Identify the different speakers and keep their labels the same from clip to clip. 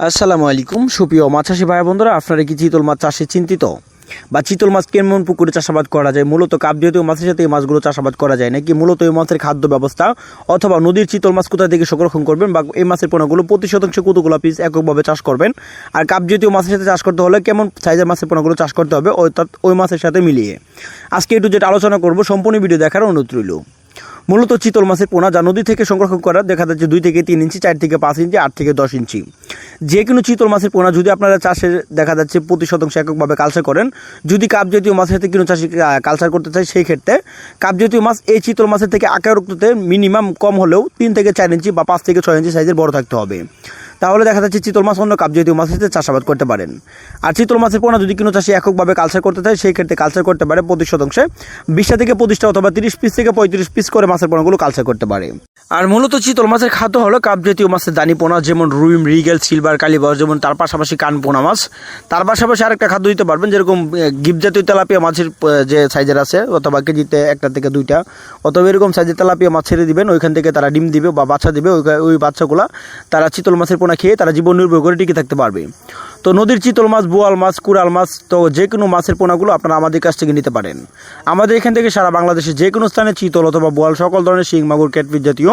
Speaker 1: আসসালামু আলাইকুম। সুপ্রিয় মাছ চাষি ভাই বন্ধুরা আপনারা কি চিতল মাছ চাষে চিন্তিত? বা চিতল মাছ কেমন পুকুরে চাষাবাদ করা যায়? মূলত কাপ জাতীয় মাছের সাথে এই মাছগুলো চাষাবাদ করা যায় নাকি মূলত এই মাছের খাদ্য ব্যবস্থা? অথবা নদীর চিতল মাছ কোথা থেকে সংরক্ষণ করবেন? বা এই মাছের পোনাগুলো প্রতি শতাংশ কতগুলো পিস এককভাবে চাষ করবেন? আর কাপ জাতীয় মাছের সাথে চাষ করতে হলে কেমন সাইজের মাছের পোনাগুলো চাষ করতে হবে? অর্থাৎ ওই মাছের সাথে মিলিয়ে। আজকে একটু যেটা আলোচনা করব, সম্পূর্ণ ভিডিও দেখার অনুরোধ রইল। মূলত চিতল মাছের পোনা যা নদী থেকে সংরক্ষণ করা দেখা যাচ্ছে দুই থেকে তিন ইঞ্চি, চার থেকে পাঁচ ইঞ্চি, আট থেকে দশ ইঞ্চি। যে কোনো চিতল মাছের পোনা যদি আপনারা চাষের দেখা যাচ্ছে প্রতি শতাংশ এককভাবে কালচার করেন, যদি কাপ জাতীয় মাছের সাথে কোনো চাষি কালচার করতে চায়, সেই ক্ষেত্রে কাপ জাতীয় মাছ এই চিতল মাছের থেকে আকার রক্ততে মিনিমাম কম হলেও তিন থেকে চার ইঞ্চি বা পাঁচ থেকে ছয় ইঞ্চি সাইজের বড় থাকতে হবে। তাহলে দেখা যাচ্ছে চিতল মাছ অন্য কাপ জাতীয় মাছের সাথে চাষাবাদ করতে পারেন। আর চিতল মাছের পোনা যদি কোনো চাষি এককভাবে কালচার করতে চায়, সেই ক্ষেত্রে কালচার করতে পারে প্রতি শতাংশে। বিশটা থেকে পঁচিশটা অথবা তিরিশ পিস থেকে পঁয়ত্রিশ পিস করে মাছের পোনাগুলো কালচার করতে পারে। আর মূলত চিতল মাছের খাদ্য হলো কাপ জাতীয় মাছের দানি পোনা, যেমন রুই, মৃগেল, সিলভার কালীবাস যেমন তার পাশাপাশি কান পোনা মাছ। তার পাশাপাশি আরেকটা খাদ্য দিতে পারবেন, যেরকম গিফট জাতীয় তেলাপিয়া মাছের যে সাইজের আছে, অথবা কেজিতে একটা থেকে দুইটা। অথবা এরকম সাইজের তেলাপিয়া মাছ ছেড়ে দিবেন, ওইখান থেকে তারা ডিম দিবে বা বাচ্চা দিবে ওই বাচ্চাগুলা তারা চিতল মাছের পোনা খেয়ে তারা জীবন নির্ভর করে টিকে থাকতে পারবে। তো নদীর চিতল মাছ, বোয়াল মাছ, কুড়াল মাছ, তো যে কোনো মাছের পোনাগুলো আপনারা আমাদের কাছ থেকে নিতে পারেন। আমাদের এখান থেকে সারা বাংলাদেশে যে কোনো স্থানে চিতল অথবা বোয়াল, সকল ধরনের শিং, মাগুর ক্যাটফিস জাতীয়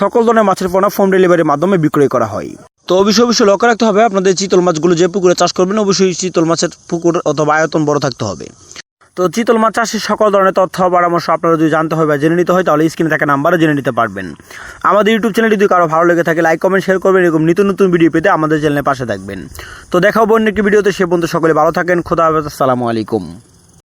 Speaker 1: সকল ধরনের মাছের পোনা হোম ডেলিভারির মাধ্যমে বিক্রয় করা হয়। তো অবশ্যই অবশ্যই লক্ষ্য রাখতে হবে, আপনাদের চিতল মাছগুলো যে পুকুরে চাষ করবেন, অবশ্যই চিতল মাছের পুকুর অথবা আয়তন বড় থাকতে হবে। তো চিতল মাছ চাষের সকল ধরনের তথ্য পরামর্শ আপনারা যদি জানতে হয় বা জেনে নিতে হয়, তাহলে স্ক্রিনে থাকা নাম্বারও জেনে নিতে পারবেন। আমাদের ইউটিউব চ্যানেলটি যদি কারও ভালো লেগে থাকে লাইক কমেন্ট শেয়ার করবেন এরকম নতুন নতুন ভিডিও পেতে আমাদের চ্যানেলের পাশে থাকবেন। তো দেখাবো বন্য একটি ভিডিওতে সে পর্যন্ত সকলে ভালো থাকেন, খোদা হাফেজ, আসসালামু আলাইকুম।